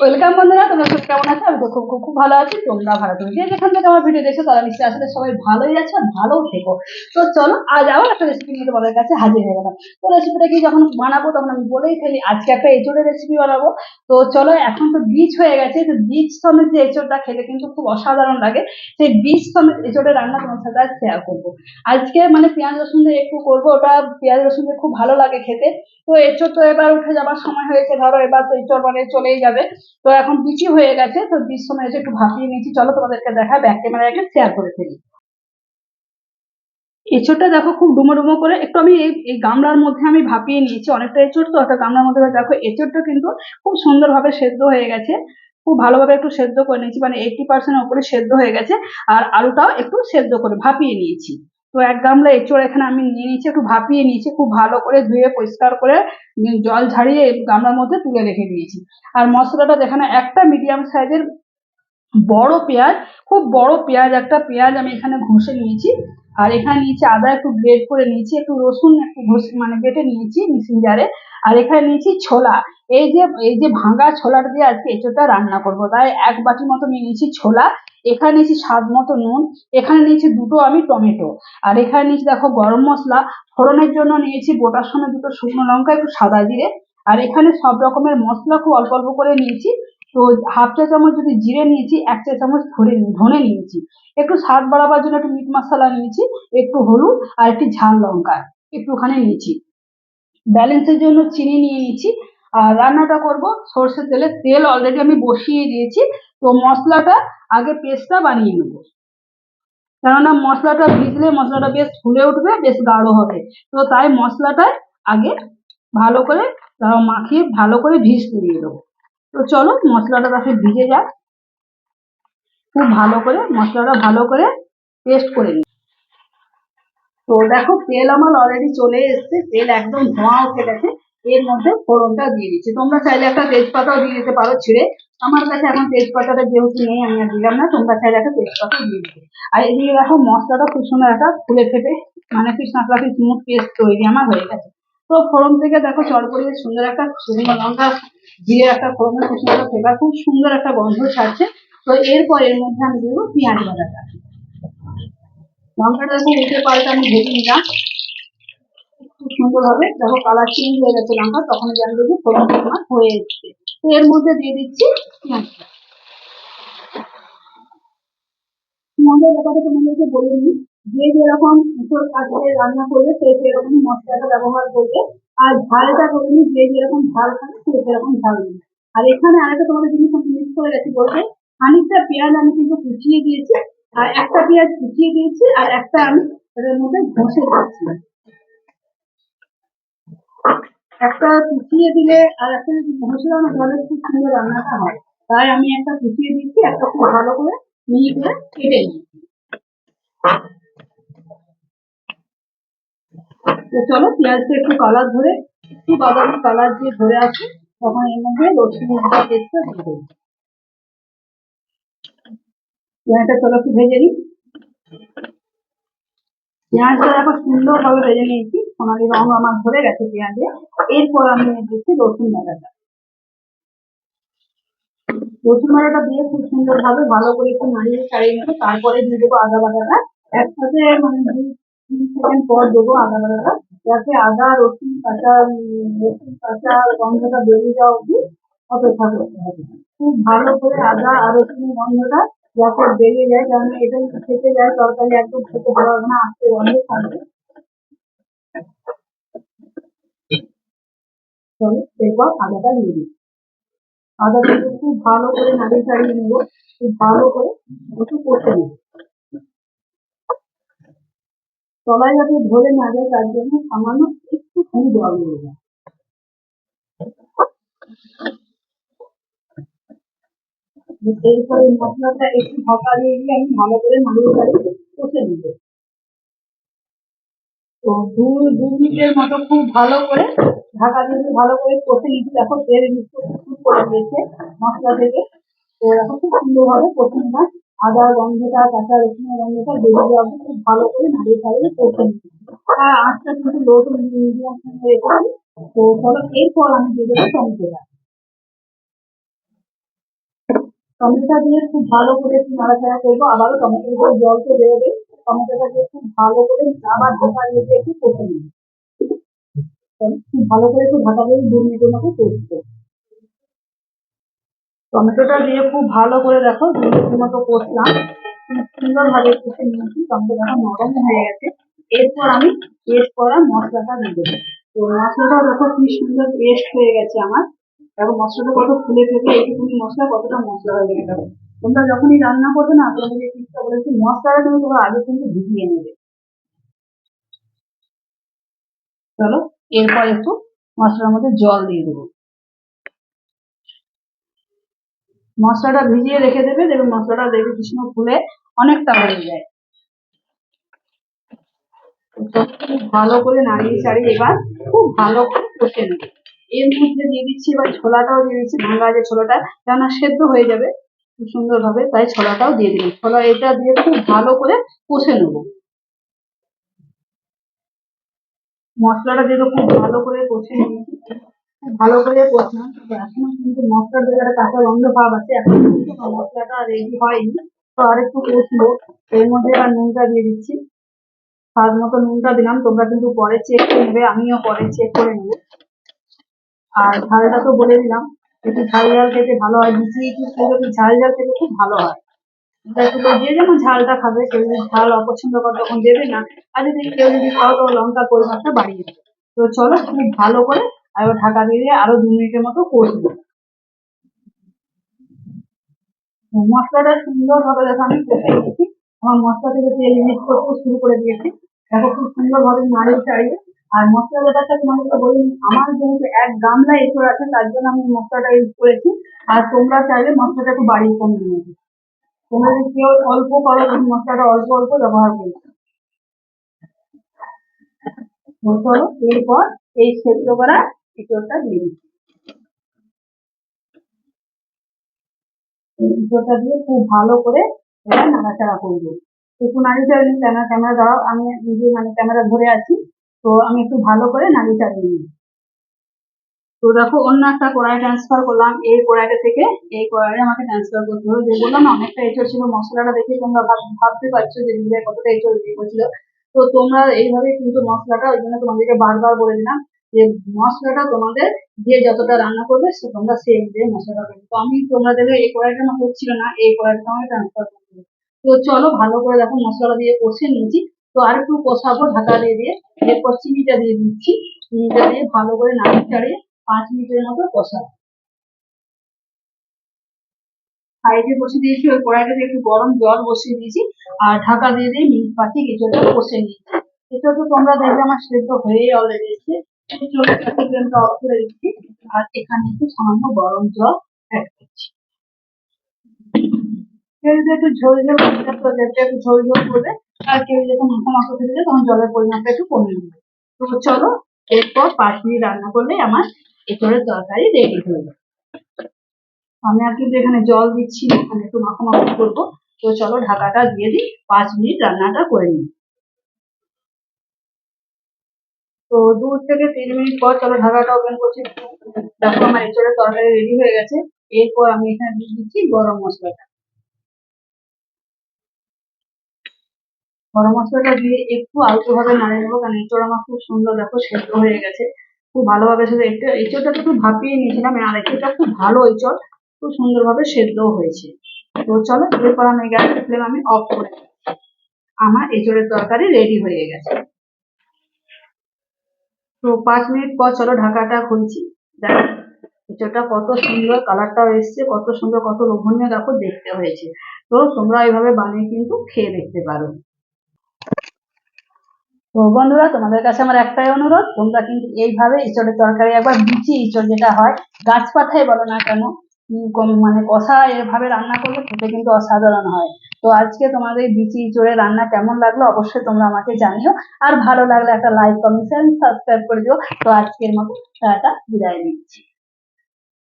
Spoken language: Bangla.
ওয়েলকাম বন্ধুরা, তোমরা সব কেমন আছো? আমি তো খুব খুব খুব ভালো আছি। তোমরা ভালো তুমি যে যেখান থেকে আমার ভিডিও দেখছ, তারা নিশ্চয়ই আসলে সবাই ভালোই আছো আর ভালোও থেকো। তো চলো, আজ আবার একটা রেসিপি নিয়ে তোমাদের কাছে হাজির হয়ে গেলাম। তো রেসিপিটা কি যখন বানাবো, তখন আমি বলেই ফেলি, আজকে একটা এঁচোড়ের রেসিপি বানাবো। তো চলো, এখন তো বীজ হয়ে গেছে। তো বীজ সমেত যে এঁচোড়টা খেতে কিন্তু খুব অসাধারণ লাগে, সেই বীজ সমেত এঁচোড়ের রান্না তোমার সাথে আজ শেয়ার করব। আজকে মানে পেঁয়াজ রসুন দিয়ে একটু করব, ওটা পেঁয়াজ রসুন দিয়ে খুব ভালো লাগে খেতে। তো এঁচোড় তো এবার উঠে যাবার সময় হয়েছে, ধরো এবার তো এঁচোড় মানে চলেই যাবে। তো এখন বিচি হয়ে গেছে, তো বীজ সময় এসে একটু ভাপিয়ে নিয়েছি। চলো তোমাদেরকে দেখা ব্যাক ক্যামেরা একটা শেয়ার করে ফেলি। এঁচোড়টা দেখো খুব ডুমো ডুমো করে, একটু আমি এই গামলার মধ্যে আমি ভাপিয়ে নিয়েছি, অনেকটা এঁচোড় তো, একটা গামলার মধ্যে দেখো, এঁচোড়টা কিন্তু খুব সুন্দরভাবে সেদ্ধ হয়ে গেছে। খুব ভালোভাবে একটু সেদ্ধ করে নিয়েছি মানে এইটি পার্সেন্ট ওপরে সেদ্ধ হয়ে গেছে, আর আলুটাও একটু সেদ্ধ করে ভাপিয়ে নিয়েছি। তো এক গামলা এঁচড় এখানে আমি নিয়ে নিয়েছি, একটু ভাপিয়ে নিয়েছি, খুব ভালো করে ধুয়ে পরিষ্কার করে জল ঝাড়িয়ে গামলার মধ্যে তুলে রেখে দিয়েছি। আর মশলাটা যেখানে একটা মিডিয়াম সাইজের বড় পেঁয়াজ, খুব বড় পেঁয়াজ, একটা পেঁয়াজ আমি এখানে ঘষে নিয়েছি। আর এখানে নিয়েছি আদা একটু গ্রেড করে নিয়েছি, একটু রসুন একটু মানে বেটে নিয়েছি মিক্সিং জারে আর এখানে নিয়েছি ছোলা। এই যে এই যে ভাঙা ছোলাটা দিয়ে আজকে এঁচোড়টা রান্না করব, তাই এক বাটি মতো নিয়ে নিয়েছি ছোলা। এখানে নিয়েছি স্বাদ মতো নুন, এখানে নিয়েছি দুটো আমি টমেটো। আর এখানে নিয়েছি দেখো গরম মশলা, ফোড়নের জন্য নিয়েছি বোটার সময় দুটো শুকনো লঙ্কা, একটু সাদা জিরে। আর এখানে সব রকমের মশলা খুব অল্প অল্প করে নিয়েছি। তো হাফ চা চামচ যদি জিরে নিয়েছি, এক চা চামচ ধরে ধনে নিয়েছি। একটু স্বাদ বাড়াবার জন্য একটু মিট মশলা নিয়েছি, একটু হলুদ আর একটি ঝাল লঙ্কা একটুখানি নিয়েছি। ব্যালেন্সের জন্য চিনি নিয়ে নিয়েছি। আর রান্নাটা করব সর্ষের তেলে। তেল অলরেডি আমি বসিয়ে দিয়েছি। তো মশলাটা, আগে পেস্টটা বানিয়ে নেব। কেননা মশলাটা ভিজলে মশলাটা বেশ ফুলে উঠবে, বেশ গাঢ় হবে। তো তাই মশলাটা আগে ভালো করে মাখিয়ে ভালো করে ভিজ দিয়ে দেবো তো চলো মশলাটা তাকে ভিজে যাক। খুব ভালো করে, মশলাটা ভালো করে পেস্ট করে নিই। তো দেখো তেল আমার অলরেডি চলে এসেছে, তেল একদম ধোঁয়া উঠে গেছে। এর মধ্যে ফোড়নটা দিয়ে দিচ্ছি। তোমরা চাইলে একটা তেজপাতাও দিয়ে দিতে পারো ছিঁড়ে। আমার কাছে এখন তেজপাতাটা যেহেতু নেই, আমি আর দিলাম না, তোমরা চাইলে একটা তেজপাতা দিয়ে দিতে। আর এদিকে দেখো মশলাটা খুব সুন্দর একটা ফুলে ফেটে মানে কি সাঁতরা কি স্মুথ পেস্ট তৈরি আমার হয়ে গেছে। তো ফোড়ন থেকে দেখো চড়পড়িয়ে সুন্দর একটা শুকনো লঙ্কা দিয়ে একটা ফোড়নের খুব সুন্দর খুব সুন্দর একটা গন্ধ ছাড়ছে। তো এরপর এর মধ্যে আমি দেবো পেঁয়াজ বাটাটা লঙ্কাটা যখন উঠে পাল্টে আমি ভেজে নিলাম। খুব সুন্দর হবে। দেখো কালার চেঞ্জ হয়ে গেছে লঙ্কা, তখন জানব যে ফোড়নটা আমার হয়ে এসছে। তো এর মধ্যে দিয়ে দিচ্ছি পেঁয়াজটা পেঁয়াজের ব্যাপারে তোমাদেরকে বলে দিই যে যেরকম এঁচোড় কাটলে রান্না করবে, সে সেরকম মশলাটা ব্যবহার করবে। আর ঝালটা করে নিই যে যেরকম ঝাল খাবে, সে সেরকম ঝাল দিবে। আর এখানে আরেকটা তোমাদের জিনিস আমি মিস করে গেছি বলতে, খানিকটা পেঁয়াজ আমি কিন্তু কুচিয়ে দিয়েছি। আর একটা পেঁয়াজ কুচিয়ে দিয়েছি, আর একটা আমি এর মধ্যে ঘষে দিয়েছি। একটা কুচিয়ে দিলে আর একটা যদি ঘষে দাও না তাহলে খুব সুন্দর রান্নাটা হয়। তাই আমি একটা কুচিয়ে দিচ্ছি একটা খুব ভালো করে মিহি করে কেটে নিয়েছি। তো চলো পেঁয়াজটা একটু কালার ধরে, একটু বাদামি কালার দিয়ে ধরে আসে, তখন এর মধ্যে রসুন আদা পেস্টটা দিয়ে দেবো। পেঁয়াজটা চলো একটু ভেজে নিই। পেঁয়াজটা দেখো সুন্দরভাবে ভেজে নিয়েছি, সোনালি রং আমার ধরে গেছে পেঁয়াজে। এরপর আমি দিচ্ছি রসুন বাটাটা রসুন বাটাটা দিয়ে খুব সুন্দরভাবে ভালো করে একটু নাড়িয়ে ছাড়িয়ে নেব, তারপরে দিয়ে দেবো আদা বাটাটা একসাথে মানে সেকেন্ড দেবো আদা বাটাটা যাতে আদা, রসুন, কাঁচা রসুন, কাঁচা গন্ধটা বেরিয়ে যাওয়া অবধি অপেক্ষা করতে হবে। খুব ভালো করে আদা আর রসুনের গন্ধটা যাতে বেরিয়ে যায় কারণ এটা খেতে যায়, তরকারি একদম খেতে হবে না আজকে গন্ধ থাকবে। চলো, এরপর আদাটা দিয়ে দিই। আদাটাকে খুব ভালো করে নাড়িয়ে চাড়িয়ে নেব, খুব ভালো করে একটু কষে নেব। তলায় যাতে ধরে না যায়, তার জন্য সামান্য একটুখানি জল এরপরে মশলাটা একটু ঢাকা দিয়ে দিয়ে আমি ভালো করে নাড়িয়ে কষে নেব। তো দু দু মিনিটের মতো খুব ভালো করে ঢাকা দিয়ে ভালো করে কষে নিচ্ছি। মিশ্র করে দিয়েছে মশলা থেকে। তো এখন খুব সুন্দরভাবে কষে নিলাম। আদা গন্ধটা কাঁচা রসুনের গন্ধটা বেরিয়ে যাওয়া খুব ভালো করে নাড়িয়ে ছাড়িয়ে নিচ্ছি আর আঁচটা কিন্তু লো টু মিডিয়াম রেখেছি তো চলো এরপর আমি দিয়ে দেবো টমেটোটা টমেটোটা দিয়ে খুব ভালো করে নাড়াচাড়া করব, আবারও টমেটোর উপরে জল তো বেরোবে টমেটোটা দিয়ে খুব ভালো করে আবার ঢাকা দিয়ে দিয়ে একটু কষে নিই খুব ভালো করে একটু ঢাকা দিয়ে দু মিনিটের মতো কষবো টমেটোটা দিয়ে খুব ভালো করে দেখো দু মিনিটের মতো কষলাম সুন্দর ভাবে কষে নিয়েছি, টমেটোটা নরম হয়ে গেছে। এরপর আমি পেস্ট করা মশলাটা দিয়ে দেবো। তো মশলাটা দেখো কি সুন্দর পেস্ট হয়ে গেছে আমার। দেখো মশলাটা কত ফুলে ফেলে এইটুকুনি মশলা, কতটা মশলা হয়ে গেছে তোমরা যখনই রান্না করবে না, তোমাদের চেষ্টা করেছি মশলাটা তুমি তোমরা আগে কিন্তু ভিজিয়ে নেবে। চলো, এরপর একটু মশলার মধ্যে জল দিয়ে দেবো। মশলাটা ভিজিয়ে রেখে দেবে দেখবে মশলাটা দেখবে সময় ফুলে অনেকটা হয়ে যায়। ভালো করে নাড়িয়ে চাড়িয়ে এবার খুব ভালো করে কষে নেবে। এর মধ্যে দিয়ে দিচ্ছি, এবার ছোলাটাও দিয়ে দিচ্ছি, ভাঙা যে ছোলাটা, কেননা সেদ্ধ হয়ে যাবে, খুব সুন্দর ভাবে তাই ছোলাটাও দিয়ে দিলাম। ছোলা এটা দিয়ে খুব ভালো করে কষে নেব। মশলাটা দিয়ে খুব ভালো করে কষে নিয়েছি। ভালো করে কষলাম এখনও কিন্তু মশলার একটা কাঁচা গন্ধ ভাব আছে। এখন কিন্তু মশলাটা রেডি হয়নি। তো আরেকটু কষবো এর মধ্যে আর নুনটা দিয়ে দিচ্ছি। স্বাদ মতো নুনটা দিলাম। তোমরা কিন্তু পরে চেক করে নেবে। আমিও পরে চেক করে নেব। আর ঝালটা তো বলে দিলাম। একটু ঝাল ঝাল খেতে ভালো হয়। লুচি একটু একটু ঝাল ঝাল খেতে খুব ভালো হয়। একটু যে যেমন ঝালটা খাবে, কেউ যদি ঝাল অপছন্দ করে তখন দেবে না। আর যদি কেউ যদি খাও, তো লঙ্কার পরিমাণটা বাড়িয়ে দেবে। তো চলো, খুব ভালো করে আর ঢাকা দিয়ে আরও দু মিনিটের মতো কষবো মশলাটা সুন্দর ভাবে দেখো আমি নিয়েছি। আমার মশলা থেকে তেল ইউজ করতে শুরু করে দিয়েছি। দেখো খুব সুন্দর ভাবে নাড়িয়ে চাড়িয়ে। আর মশলা ব্যাপারটা তোমাদেরকে বলি, আমার যেহেতু এক গামলা এঁচড় আছে, তার জন্য আমি মশলাটা ইউজ করেছি। আর তোমরা চাইলে মশলাটা একটু বাড়িয়ে কমিয়ে নেবে তোমরা যদি কেউ অল্প করো মশলাটা অল্প অল্প ব্যবহার করবে। এরপর এই সেদ্ধ করা এঁচড়টা দিয়ে দিচ্ছি। দিয়ে খুব ভালো করে দাও, আমি নিজে মানে ক্যামেরা ধরে আছি, তো আমি একটু ভালো করে চাড়িয়ে নিই। তো দেখো, অন্য একটা কড়াই ট্রান্সফার করলাম, এই থেকে, এই আমাকে যে বললাম অনেকটা এঁচড় ছিল, মশলাটা দেখে তোমরা ভাব- ভাবতে পারছ যে কতটা এঁচড় করছিল। তো তোমরা এইভাবে কিন্তু মশলাটা, ওই জন্য তোমাদেরকে বারবার বলে দিলাম যে মশলাটা তোমাদের যে যতটা রান্না করবে, সে তোমরা সেই অনুযায়ী মশলাটা করবে তো আমি তোমরা তোমাদের এই কড়াইটা আমার হচ্ছিল না, এই কড়াইটা আমাকে ট্রান্সফার করতে তো চলো ভালো করে দেখো মশলা দিয়ে কষে নিয়েছি। তো আর একটু কষাবো, ঢাকা দিয়ে দিয়ে। এরপর চিনিটা দিয়ে দিচ্ছি। চিনিটা দিয়ে ভালো করে নাড়িয়ে চাড়িয়ে পাঁচ মিনিটের মতো কষাবো। সাইডে বসিয়ে দিয়েছি, ওই কড়াইটাতে একটু গরম জল বসিয়ে দিয়েছি। আর ঢাকা দিয়ে দিয়ে মিনিট পাঁচেক এঁচোড়টা কষে নিয়েছি। এটা তো তোমরা দেখবে, আমার সেদ্ধ হয়েই অলরেডি এসছে আর এখানে একটু সামান্য গরম জল কেউ একটু ঝোল ঝোল ঝোল ঝোল করবে আর কেউ যখন খেতে তখন জলের একটু নেবে তো চলো এরপর পাঁচ মিনিট রান্না করলেই আমার এঁচোড়ের তরকারি রেডি হয়ে যাবে আমি আর কিন্তু এখানে জল দিচ্ছি এখানে একটু মাখো মাখো করব। তো চলো ঢাকাটা দিয়ে দিই, পাঁচ মিনিট রান্নাটা করে নিই। তো দু থেকে তিন মিনিট পর চলো, ঢাকাটা ওপেন করছি। দেখো আমার এঁচোড়ের তরকারি রেডি হয়ে গেছে। এরপর আমি এখানে দিয়ে দিচ্ছি গরম মশলাটা। গরম মশলাটা দিয়ে একটু আলতো ভাবে নাড়িয়ে নেব, কারণ এঁচোড় আমার খুব সুন্দর, দেখো সেদ্ধ হয়ে গেছে। খুব ভালোভাবে সেদ্ধ এটা এঁচোড়টা তো একটু ভাপিয়ে নিয়েছিলাম আর এঁচোড়টা খুব ভালো এঁচোড়, খুব সুন্দরভাবে সেদ্ধও হয়েছে। তো চলো, এরপর আমি গ্যাসের ফ্লেম আমি অফ করে। আমার এঁচোড়ের তরকারি রেডি হয়ে গেছে। তো পাঁচ মিনিট পর চলো ঢাকাটা খুলছি। দেখো কত সুন্দর কালারটাও এসছে, কত সুন্দর, কত লোভনীয় দেখো, দেখতে হয়েছে। তো তোমরা এইভাবে বানিয়ে কিন্তু খেয়ে দেখতে পারো। তো বন্ধুরা, তোমাদের কাছে আমার একটাই অনুরোধ, তোমরা কিন্তু এইভাবে ইঁচড়ের তরকারি একবার বিচি ইঁচড় যেটা হয়, গাছ পাঠাই বলো না কেন মানে কষা এভাবে রান্না করলে খেতে কিন্তু অসাধারণ হয়। তো আজকে তোমাদের বিচি জোরে রান্না কেমন লাগল অবশ্যই তোমরা আমাকে জানিও। আর ভালো লাগলে একটা লাইক কমেন্ট সাবস্ক্রাইব করে দিও। তো আজকের মতো টাটা, বিদায় নিচ্ছি।